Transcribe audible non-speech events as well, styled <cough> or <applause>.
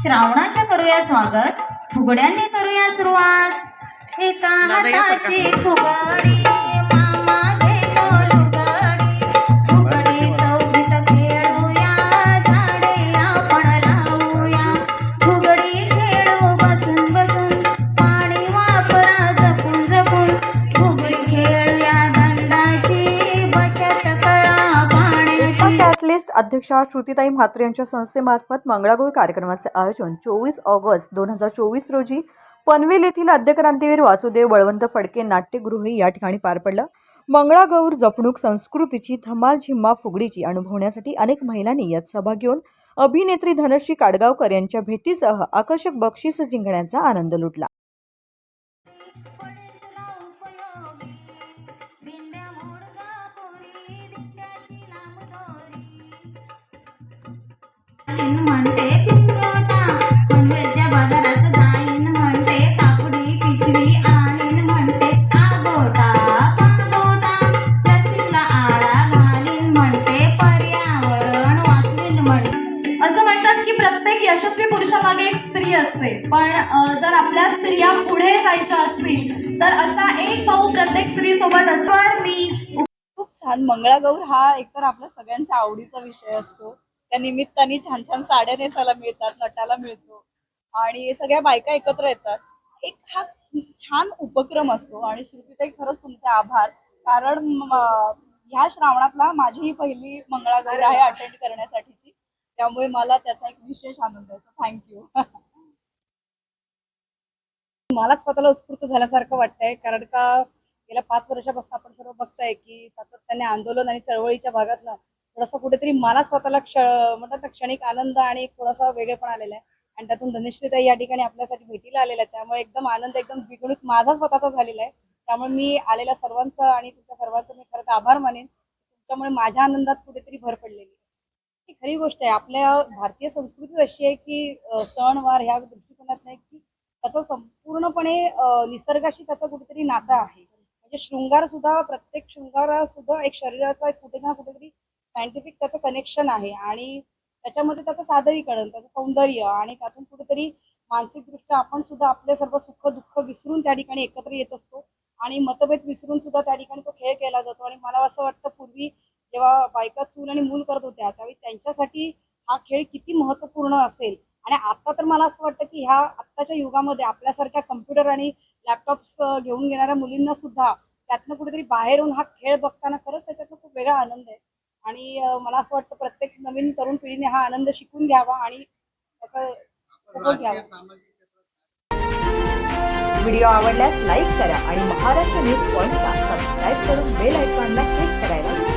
श्रावणाच्या करूया स्वागत फुगड्यांनी करूया सुरुवात. एका हाताची फुगडी. अध्यक्षा श्रुतीताई म्हात्रे यांच्या संस्थेमार्फत मंगळागौर कार्यक्रमाचे आयोजन चोवीस ऑगस्ट दोन हजार चोवीस रोजी पनवेल येथील आद्यक्रांतीवीर वासुदेव बळवंत फडके नाट्यगृही या ठिकाणी पार पडलं. मंगळागौर जपणूक संस्कृतीची धमाल झिम्मा फुगडीची अनुभवण्यासाठी अनेक महिलांनी यात सहभाग घेऊन अभिनेत्री धनश्री काडगावकर यांच्या भेटीसह आकर्षक बक्षीस जिंकण्याचा आनंद लुटला. म्हणते पिंगोटा पनवेलच्या बाजारात जाईन म्हणते कापडी पिशवी आणीन म्हणते आगोटा पागोटा प्लास्टिकला आळा घालीन म्हणते पर्यावरण वाचवीन म्हणते. असं म्हणतात की प्रत्येक यशस्वी पुरुषामागे एक स्त्री असते. पण जर आपल्या स्त्रिया पुढे जायच्या असतील तर असा एक भाऊ प्रत्येक स्त्री सोबत असतो. मी खूप छान. मंगळागौर हा एकतर आपल्या सगळ्यांच्या आवडीचा विषय असतो. त्या निमित्ताने छान छान साड्या नेसायला मिळतात नटायला मिळतो. आणि सगळ्या बायका एकत्र येतात. एक हा छान उपक्रम असतो. आणि श्रुतीताई खरंच तुमचे आभार. कारण ह्या श्रावणातला माझी ही पहिली मंगळागौर आहे अटेंड करण्यासाठीची. त्यामुळे मला त्याचा एक विशेष आनंद आहे. थँक्यू <laughs> मला स्वतःला उत्स्फूर्त झाल्यासारखं वाटतंय. कारण का गेल्या पाच वर्षापासून आपण सर्व बघताय की सातत्याने आंदोलन आणि चळवळीच्या भागातनं थोडासा कुठेतरी मला स्वतःला क्ष म्हणतात क्षणिक आनंद आणि थोडासा वेगळेपण आलेला आहे. आणि त्यातून धनश्रीताई या ठिकाणी आपल्यासाठी भेटीला आलेल्या आहेत. त्यामुळे एकदम आनंद एकदम द्विगुणित माझा स्वतःचा झालेला आहे. त्यामुळे मी आलेल्या सर्वांचं आणि तुमच्या सर्वांचं मी खरं आभार मानेन. त्यामुळे माझ्या आनंदात कुठेतरी भर पडलेली ही खरी गोष्ट आहे. आपल्या भारतीय संस्कृतीच अशी आहे की सणवार ह्या दृष्टिकोनात नाही की त्याचा संपूर्णपणे निसर्गाशी त्याचा कुठेतरी नाता आहे. म्हणजे शृंगार सुद्धा प्रत्येक शृंगारा सुद्धा एक शरीराचा कुठे ना कुठेतरी सायंटिफिक त्याचं कनेक्शन आहे आणि त्याच्यामध्ये त्याचं सादरीकरण त्याचं सौंदर्य आणि त्यातून कुठेतरी मानसिकदृष्ट्या आपण सुद्धा आपले सर्व सुख दुःख विसरून त्या ठिकाणी एकत्र येत असतो आणि मतभेद विसरून सुद्धा त्या ठिकाणी तो खेळ केला जातो. आणि मला असं वाटतं पूर्वी जेव्हा बायका चूल आणि मूल करत होत्या त्यावेळी त्यांच्यासाठी हा खेळ किती महत्त्वपूर्ण असेल? आणि आता तर मला असं वाटतं की ह्या आत्ताच्या युगामध्ये आपल्यासारख्या कम्प्युटर आणि लॅपटॉप्स घेऊन घेणाऱ्या मुलींना सुद्धा त्यातनं कुठेतरी बाहेर येऊन हा खेळ बघताना खरंच त्याच्यातनं खूप वेगळा आनंद आहे. आणि मला असं वाटतं प्रत्येक नवीन तरुण पिढीने हा आनंद शिकून घ्यावा आणि त्याचा घ्यावा व्हिडिओ आवडल्यास लाईक करा आणि महाराष्ट्र न्यूज पॉईंटला सबस्क्राईब करून बेल आयकॉनला क्लिक करायला.